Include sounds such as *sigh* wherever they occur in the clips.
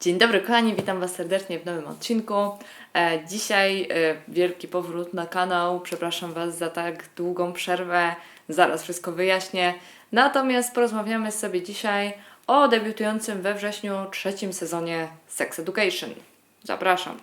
Dzień dobry kochani, witam Was serdecznie w nowym odcinku. E, dzisiaj e, wielki powrót na kanał. Przepraszam Was za tak długą przerwę. Zaraz wszystko wyjaśnię. Natomiast porozmawiamy sobie dzisiaj o debiutującym we wrześniu trzecim sezonie Sex Education. Zapraszam.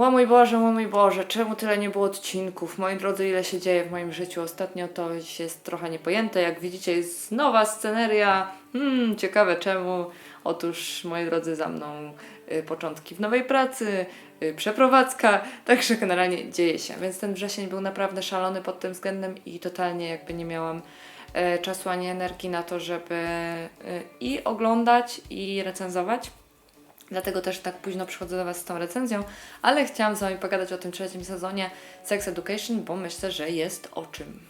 O mój Boże, o mój Boże, czemu tyle nie było odcinków? Moi drodzy, ile się dzieje w moim życiu ostatnio, to jest trochę niepojęte. Jak widzicie, jest nowa sceneria. Hmm, ciekawe czemu. Otóż, moi drodzy, za mną y, początki w nowej pracy, y, przeprowadzka, także generalnie dzieje się. Więc ten wrzesień był naprawdę szalony pod tym względem i totalnie jakby nie miałam e, czasu ani energii na to, żeby e, i oglądać, i recenzować. Dlatego też tak późno przychodzę do Was z tą recenzją, ale chciałam z Wami pogadać o tym trzecim sezonie Sex Education, bo myślę, że jest o czym.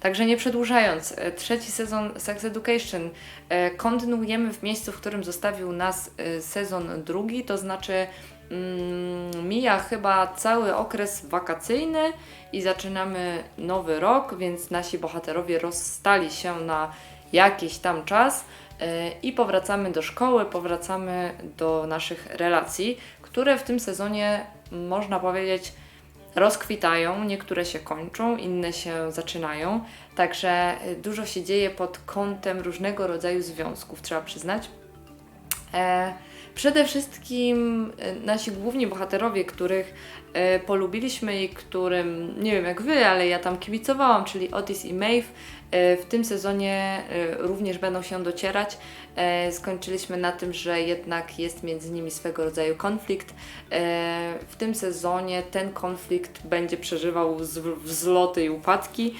Także nie przedłużając, e, trzeci sezon Sex Education e, kontynuujemy w miejscu, w którym zostawił nas e, sezon drugi, to znaczy mm, mija chyba cały okres wakacyjny i zaczynamy nowy rok, więc nasi bohaterowie rozstali się na jakiś tam czas i powracamy do szkoły, powracamy do naszych relacji, które w tym sezonie można powiedzieć rozkwitają, niektóre się kończą, inne się zaczynają. Także e, dużo się dzieje pod kątem różnego rodzaju związków, trzeba przyznać. E, przede wszystkim e, nasi główni bohaterowie, których e, polubiliśmy i którym, nie wiem jak wy, ale ja tam kibicowałam, czyli Otis i Maeve, e, w tym sezonie e, również będą się docierać. E, skończyliśmy na tym, że jednak jest między nimi swego rodzaju konflikt. E, w tym sezonie ten konflikt będzie przeżywał wzloty i upadki.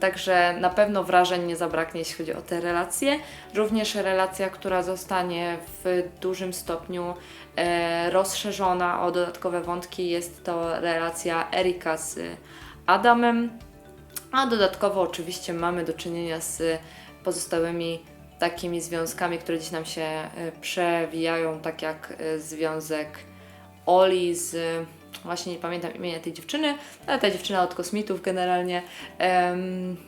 Także na pewno wrażeń nie zabraknie, jeśli chodzi o te relacje. Również relacja, która zostanie w dużym stopniu e, rozszerzona o dodatkowe wątki, jest to relacja Erika z Adamem. A dodatkowo oczywiście mamy do czynienia z pozostałymi takimi związkami, które dziś nam się e, przewijają, tak jak e, związek Oli z właśnie nie pamiętam imienia tej dziewczyny, ale ta dziewczyna od kosmitów generalnie.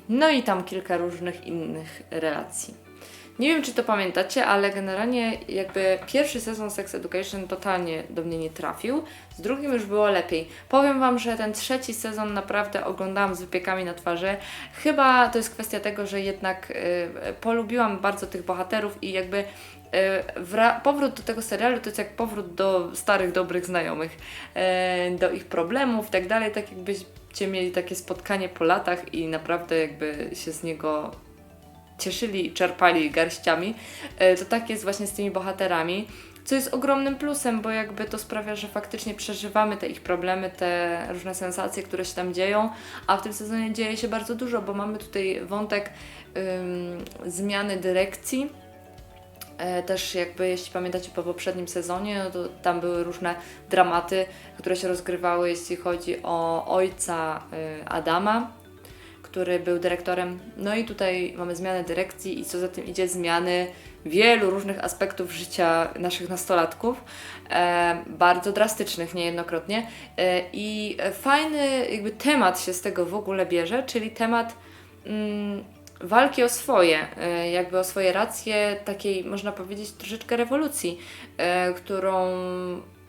No i tam kilka różnych innych relacji. Nie wiem, czy to pamiętacie, ale generalnie jakby pierwszy sezon Sex Education totalnie do mnie nie trafił. Z drugim już było lepiej. Powiem Wam, że ten trzeci sezon naprawdę oglądałam z wypiekami na twarzy. Chyba to jest kwestia tego, że jednak y, polubiłam bardzo tych bohaterów i jakby y, powrót do tego serialu to jest jak powrót do starych, dobrych znajomych, e, do ich problemów i tak dalej, tak jakbyście mieli takie spotkanie po latach i naprawdę jakby się z niego cieszyli i czerpali garściami. E, To tak jest właśnie z tymi bohaterami, co jest ogromnym plusem, bo jakby to sprawia, że faktycznie przeżywamy te ich problemy, te różne sensacje, które się tam dzieją, a w tym sezonie dzieje się bardzo dużo, bo mamy tutaj wątek ym, zmiany dyrekcji. E, Też jakby, jeśli pamiętacie po poprzednim sezonie, no to tam były różne dramaty, które się rozgrywały, jeśli chodzi o ojca y, Adama, który był dyrektorem. No i tutaj mamy zmianę dyrekcji i co za tym idzie zmiany wielu różnych aspektów życia naszych nastolatków, e, bardzo drastycznych niejednokrotnie. E, I fajny jakby temat się z tego w ogóle bierze, czyli temat mm, walki o swoje, e, jakby o swoje racje, takiej można powiedzieć troszeczkę rewolucji, e, którą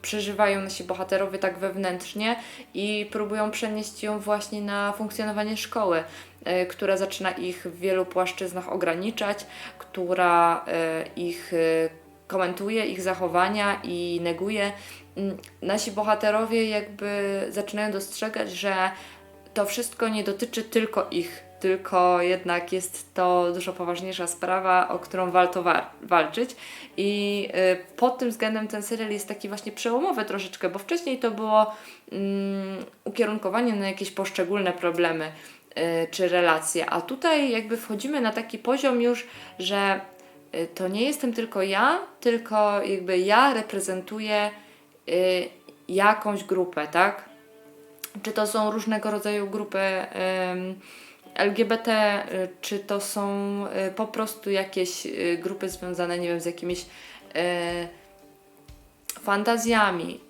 przeżywają nasi bohaterowie tak wewnętrznie i próbują przenieść ją właśnie na funkcjonowanie szkoły, e, która zaczyna ich w wielu płaszczyznach ograniczać, która e, ich e, komentuje, ich zachowania i neguje. Mm, Nasi bohaterowie jakby zaczynają dostrzegać, że to wszystko nie dotyczy tylko ich, tylko jednak jest to dużo poważniejsza sprawa, o którą warto wa- walczyć. I y, pod tym względem ten serial jest taki właśnie przełomowy troszeczkę, bo wcześniej to było mm, ukierunkowanie na jakieś poszczególne problemy y, czy relacje, a tutaj jakby wchodzimy na taki poziom już, że y, to nie jestem tylko ja, tylko jakby ja reprezentuję jakąś grupę, tak? czy to są różnego rodzaju grupy LGBT, y, czy to są y, po prostu jakieś y, grupy związane, nie wiem, z jakimiś y, fantazjami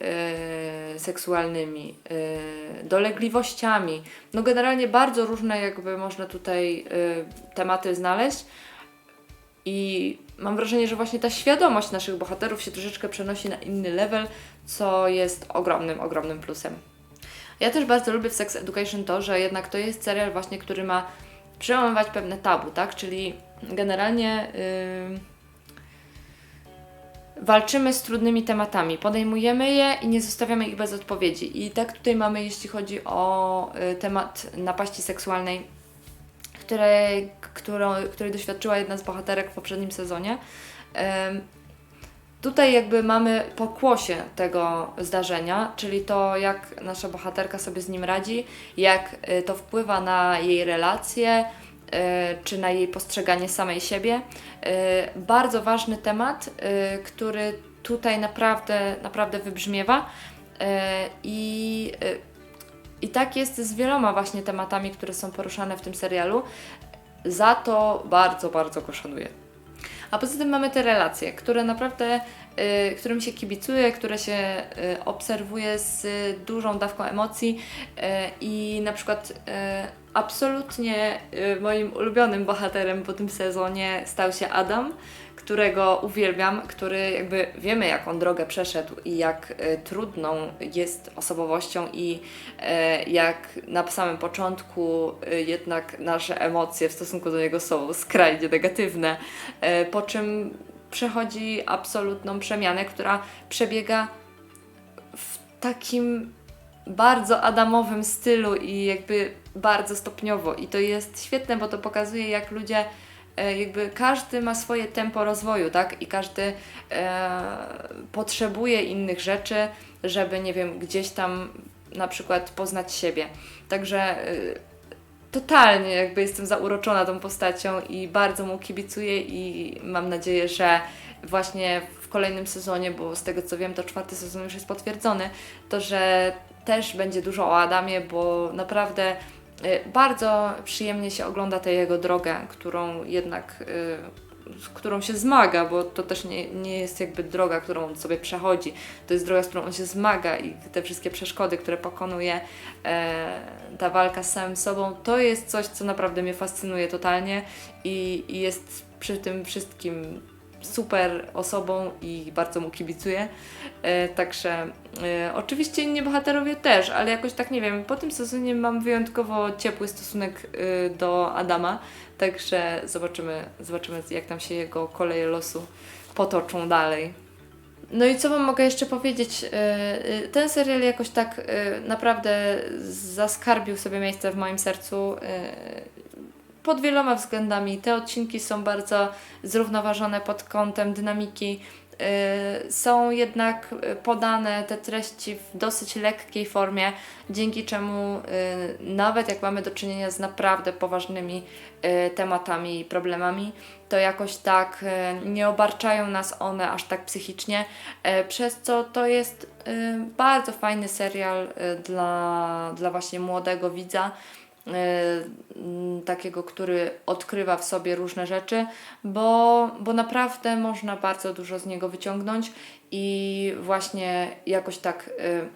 yy, seksualnymi, yy, dolegliwościami. No generalnie bardzo różne jakby można tutaj yy, tematy znaleźć. I mam wrażenie, że właśnie ta świadomość naszych bohaterów się troszeczkę przenosi na inny level, co jest ogromnym, ogromnym plusem. Ja też bardzo lubię w Sex Education to, że jednak to jest serial właśnie, który ma przełamywać pewne tabu, tak? Czyli generalnie yy, walczymy z trudnymi tematami, podejmujemy je i nie zostawiamy ich bez odpowiedzi. I tak tutaj mamy, jeśli chodzi o y, temat napaści seksualnej, której, którą, której doświadczyła jedna z bohaterek w poprzednim sezonie. Ym, Tutaj jakby mamy pokłosie tego zdarzenia, czyli to, jak nasza bohaterka sobie z nim radzi, jak y, to wpływa na jej relacje, y, czy na jej postrzeganie samej siebie. Y, Bardzo ważny temat, który tutaj naprawdę, naprawdę wybrzmiewa. I, I tak jest z wieloma właśnie tematami, które są poruszane w tym serialu. Za to bardzo, bardzo go szanuję. A poza tym mamy te relacje, które naprawdę, y, którym się kibicuje, które się y, obserwuje z dużą dawką emocji y, i na przykład y, absolutnie y, moim ulubionym bohaterem po tym sezonie stał się Adam, którego uwielbiam, który jakby wiemy jak on drogę przeszedł i jak y, trudną jest osobowością i y, jak na samym początku y, jednak nasze emocje w stosunku do niego są skrajnie negatywne, po czym przechodzi absolutną przemianę, która przebiega w takim bardzo adamowym stylu i jakby bardzo stopniowo. I to jest świetne, bo to pokazuje, jak ludzie e, jakby każdy ma swoje tempo rozwoju, tak? I każdy e, potrzebuje innych rzeczy, żeby, nie wiem, gdzieś tam na przykład poznać siebie. Także e, totalnie jakby jestem zauroczona tą postacią i bardzo mu kibicuję i mam nadzieję, że właśnie w kolejnym sezonie, bo z tego co wiem, to czwarty sezon już jest potwierdzony, to że też będzie dużo o Adamie, bo naprawdę bardzo przyjemnie się ogląda tę jego drogę, którą jednak y, z którą się zmaga, bo to też nie, nie jest jakby droga, którą on sobie przechodzi. To jest droga, z którą on się zmaga i te wszystkie przeszkody, które pokonuje, e, ta walka z samym sobą, to jest coś, co naprawdę mnie fascynuje totalnie i, i jest przy tym wszystkim super osobą i bardzo mu kibicuję. E, także e, oczywiście inni bohaterowie też, ale jakoś tak nie wiem, po tym sezonie mam wyjątkowo ciepły stosunek e, do Adama, także zobaczymy, zobaczymy jak tam się jego koleje losu potoczą dalej. No i co Wam mogę jeszcze powiedzieć? E, e, Ten serial jakoś tak e, naprawdę zaskarbił sobie miejsce w moim sercu pod wieloma względami. Te odcinki są bardzo zrównoważone pod kątem dynamiki. y, Są jednak podane te treści w dosyć lekkiej formie, dzięki czemu y, nawet jak mamy do czynienia z naprawdę poważnymi y, tematami i problemami, to jakoś tak nie obarczają nas one aż tak psychicznie, przez co to jest bardzo fajny serial dla, dla właśnie młodego widza takiego, który odkrywa w sobie różne rzeczy, bo, bo naprawdę można bardzo dużo z niego wyciągnąć i właśnie jakoś tak y,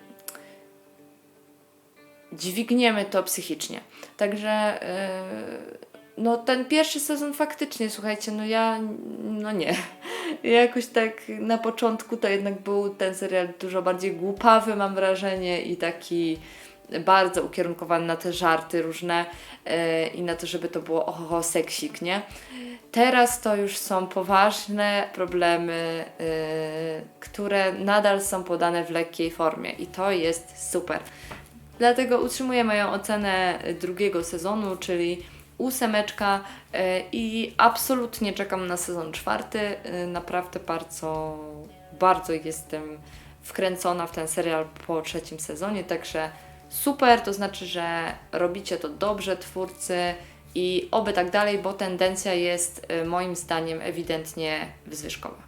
dźwigniemy to psychicznie. Także y, no ten pierwszy sezon faktycznie, słuchajcie, no ja, no nie. Jakoś tak na początku to jednak był ten serial dużo bardziej głupawy, mam wrażenie, i taki bardzo ukierunkowany na te żarty różne e, i na to, żeby to było oho, seksik, nie? Teraz to już są poważne problemy, e, które nadal są podane w lekkiej formie i to jest super. Dlatego utrzymuję moją ocenę drugiego sezonu, czyli ósemeczka e, i absolutnie czekam na sezon czwarty. E, Naprawdę bardzo, bardzo jestem wkręcona w ten serial po trzecim sezonie, także super, to znaczy, że robicie to dobrze, twórcy i oby tak dalej, bo tendencja jest e, moim zdaniem ewidentnie wzwyżkowa.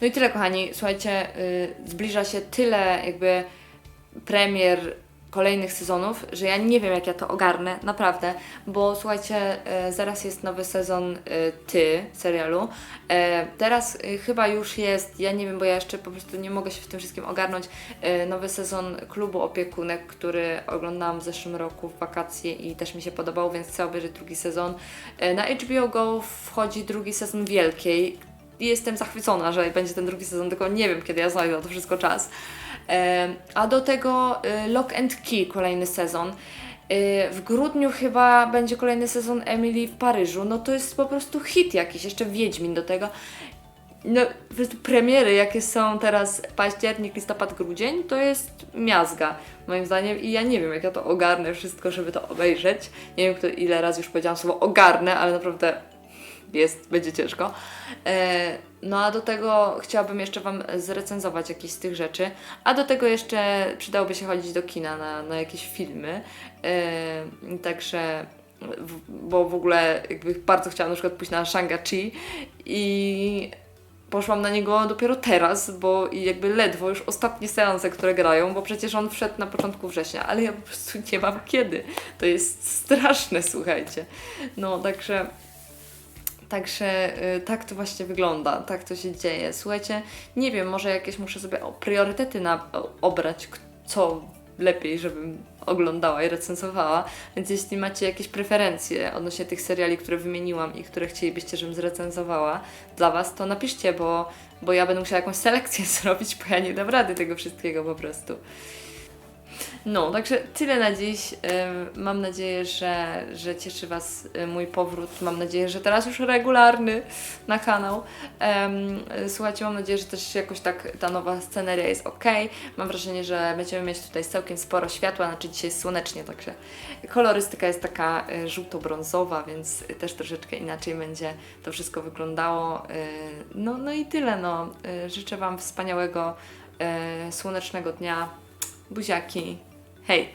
No i tyle, kochani. Słuchajcie, y, zbliża się tyle jakby premier kolejnych sezonów, że ja nie wiem, jak ja to ogarnę, naprawdę, bo słuchajcie, e, zaraz jest nowy sezon e, Ty serialu. E, teraz chyba już jest, ja nie wiem, bo ja jeszcze po prostu nie mogę się w tym wszystkim ogarnąć, nowy sezon Klubu Opiekunek, który oglądałam w zeszłym roku w wakacje i też mi się podobał, więc chcę obejrzeć drugi sezon. Na HBO Go wchodzi drugi sezon Wielkiej. Jestem zachwycona, że będzie ten drugi sezon, tylko nie wiem, kiedy ja znajdę na to wszystko czas. E, A do tego e, Lock and Key, kolejny sezon. E, W grudniu chyba będzie kolejny sezon Emily w Paryżu. No to jest po prostu hit jakiś, jeszcze Wiedźmin do tego. No, po prostu premiery, jakie są teraz październik, listopad, grudzień, to jest miazga, moim zdaniem. I ja nie wiem, jak ja to ogarnę wszystko, żeby to obejrzeć. Nie wiem, kto, ile razy już powiedziałam słowo ogarnę, ale naprawdę jest, będzie ciężko. E, no a do tego chciałabym jeszcze Wam zrecenzować jakieś z tych rzeczy. A do tego jeszcze przydałoby się chodzić do kina na, na jakieś filmy. E, także, bo w ogóle jakby bardzo chciałam na przykład pójść na Shang-Chi i poszłam na niego dopiero teraz, bo i jakby ledwo już ostatnie seanse, które grają, bo przecież on wszedł na początku września, ale ja po prostu nie mam kiedy. To jest straszne, słuchajcie. No, także Także y, tak to właśnie wygląda, tak to się dzieje. Słuchajcie, nie wiem, może jakieś muszę sobie priorytety na, obrać, co lepiej, żebym oglądała i recenzowała. Więc jeśli macie jakieś preferencje odnośnie tych seriali, które wymieniłam i które chcielibyście, żebym zrecenzowała dla Was, to napiszcie, bo, bo ja będę musiała jakąś selekcję *laughs* zrobić, bo ja nie dam rady tego wszystkiego po prostu. No, także tyle na dziś. Mam nadzieję, że, że cieszy Was y, mój powrót. Mam nadzieję, że teraz już regularny na kanał. Słuchajcie, mam nadzieję, że też jakoś tak ta nowa sceneria jest ok. Mam wrażenie, że będziemy mieć tutaj całkiem sporo światła, znaczy dzisiaj jest słonecznie, także kolorystyka jest taka y, żółto-brązowa, więc też troszeczkę inaczej będzie to wszystko wyglądało. Y, No, no i tyle. No. Życzę Wam wspaniałego, słonecznego dnia. Buziaki. Hej!